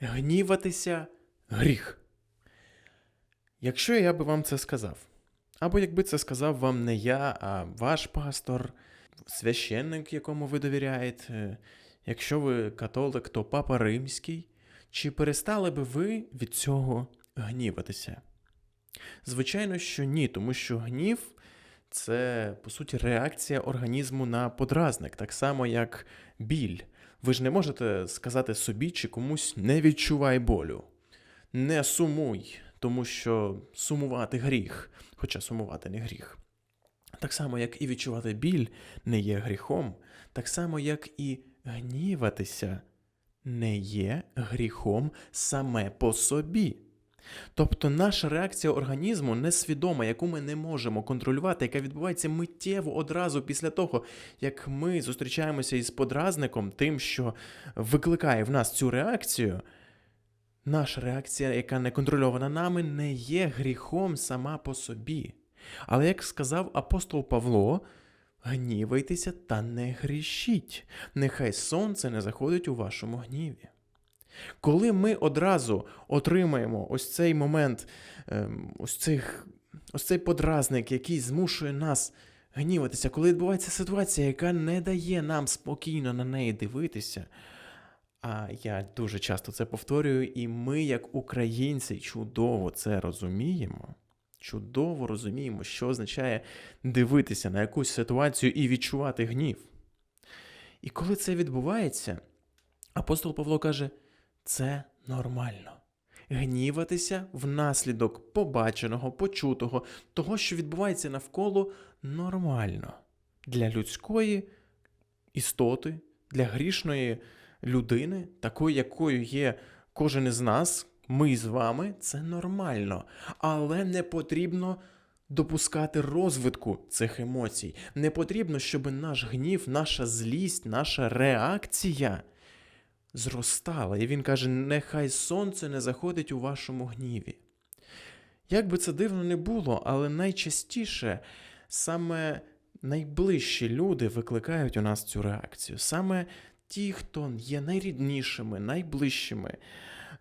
гніватися гріх. Якщо я би вам це сказав, або якби це сказав вам не я, а ваш пастор, священник, якому ви довіряєте, якщо ви католик, то папа римський, чи перестали би ви від цього гніватися? Звичайно, що ні, тому що гнів це, по суті, реакція організму на подразник, так само як біль. Ви ж не можете сказати собі чи комусь не відчувай болю, не сумуй, тому що сумувати гріх, хоча сумувати не гріх. Так само, як і відчувати біль не є гріхом, так само, як і гніватися не є гріхом саме по собі. Тобто наша реакція організму несвідома, яку ми не можемо контролювати, яка відбувається миттєво одразу після того, як ми зустрічаємося із подразником, тим, що викликає в нас цю реакцію. Наша реакція, яка не контрольована нами, не є гріхом сама по собі. Але як сказав апостол Павло, гнівайтеся та не грішіть, нехай сонце не заходить у вашому гніві. Коли ми одразу отримаємо ось цей момент, ем, ось, цих, ось цей подразник, який змушує нас гніватися, коли відбувається ситуація, яка не дає нам спокійно на неї дивитися. А я дуже часто це повторюю, і ми, як українці, чудово це розуміємо. Чудово розуміємо, що означає дивитися на якусь ситуацію і відчувати гнів. І коли це відбувається, апостол Павло каже: це нормально. Гніватися внаслідок побаченого, почутого, того, що відбувається навколо, нормально для людської істоти, для грішної людини, такою, якою є кожен із нас, ми з вами, це нормально. Але не потрібно допускати розвитку цих емоцій. Не потрібно, щоб наш гнів, наша злість, наша реакція зростала. І він каже: нехай сонце не заходить у вашому гніві. Як би це дивно не було, але найчастіше саме найближчі люди викликають у нас цю реакцію. Саме ті, хто є найріднішими, найближчими,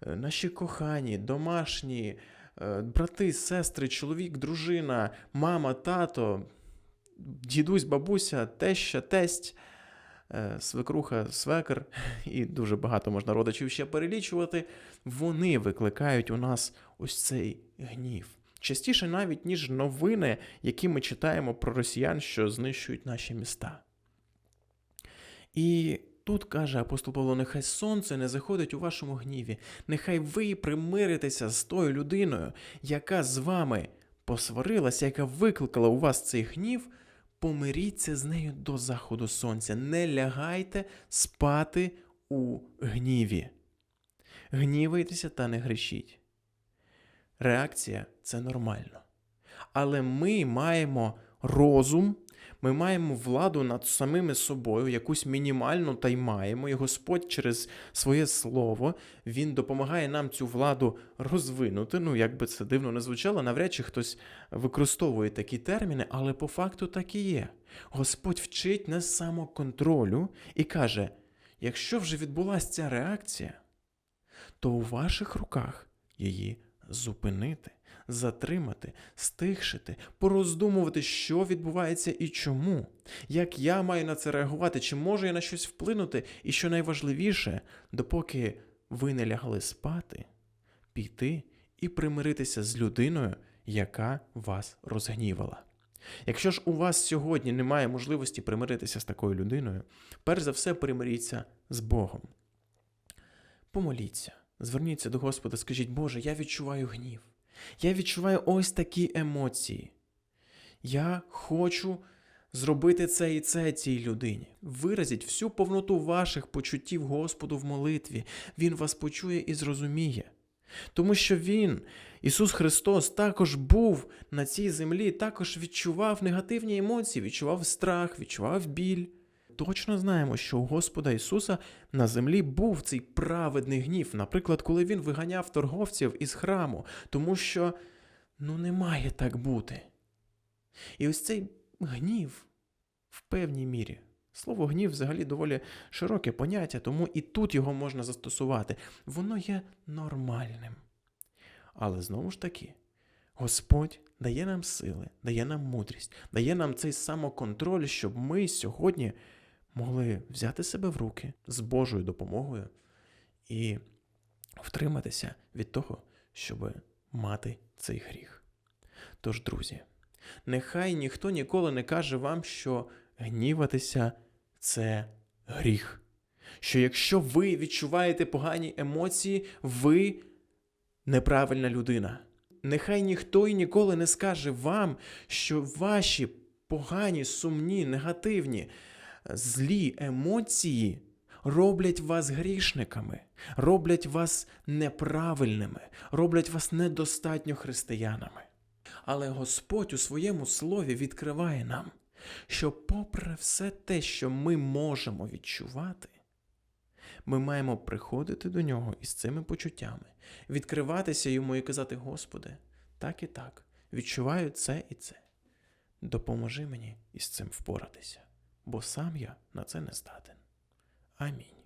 е, наші кохані, домашні, е, брати, сестри, чоловік, дружина, мама, тато, дідусь, бабуся, теща, тесть, свекруха, свекр, і дуже багато можна родичів ще перелічувати, вони викликають у нас ось цей гнів. Частіше навіть, ніж новини, які ми читаємо про росіян, що знищують наші міста. І тут каже апостол Павло: нехай сонце не заходить у вашому гніві, нехай ви примиритеся з тою людиною, яка з вами посварилася, яка викликала у вас цей гнів. Помиріться з нею до заходу сонця. Не лягайте спати у гніві. Гнівайтеся та не грішіть. Реакція це нормально. Але ми маємо розум, ми маємо владу над самими собою, якусь мінімальну та й маємо. І Господь через своє слово Він допомагає нам цю владу розвинути. Ну, як би це дивно не звучало, навряд чи хтось використовує такі терміни, але по факту так і є. Господь вчить нас самоконтролю і каже: якщо вже відбулася ця реакція, то у ваших руках її зупинити, затримати, стихшити, пороздумувати, що відбувається і чому, як я маю на це реагувати, чи можу я на щось вплинути, і що найважливіше, допоки ви не лягли спати, піти і примиритися з людиною, яка вас розгнівала. Якщо ж у вас сьогодні немає можливості примиритися з такою людиною, перш за все примиріться з Богом. Помоліться, зверніться до Господа, скажіть, Боже, я відчуваю гнів. Я відчуваю ось такі емоції. Я хочу зробити це і це цій людині. Виразіть всю повноту ваших почуттів Господу в молитві. Він вас почує і зрозуміє. Тому що Він, Ісус Христос, також був на цій землі, також відчував негативні емоції, відчував страх, відчував біль. Точно знаємо, що у Господа Ісуса на землі був цей праведний гнів, наприклад, коли Він виганяв торговців із храму, тому що ну не має так бути. І ось цей гнів в певній мірі Слово гнів взагалі доволі широке поняття, тому і тут його можна застосувати. Воно є нормальним. Але знову ж таки, Господь дає нам сили, дає нам мудрість, дає нам цей самоконтроль, щоб ми сьогодні могли взяти себе в руки з Божою допомогою і втриматися від того, щоб мати цей гріх. Тож, друзі, нехай ніхто ніколи не каже вам, що гніватися це гріх. Що якщо ви відчуваєте погані емоції, ви неправильна людина. Нехай ніхто і ніколи не скаже вам, що ваші погані, сумні, негативні, злі емоції роблять вас грішниками, роблять вас неправильними, роблять вас недостатньо християнами. Але Господь у своєму слові відкриває нам, що, попри все те, що ми можемо відчувати, ми маємо приходити до нього із цими почуттями, відкриватися йому і казати: Господи, так і так, відчуваю це і це. Допоможи мені із цим впоратися, бо сам я на це не здатен. Амінь.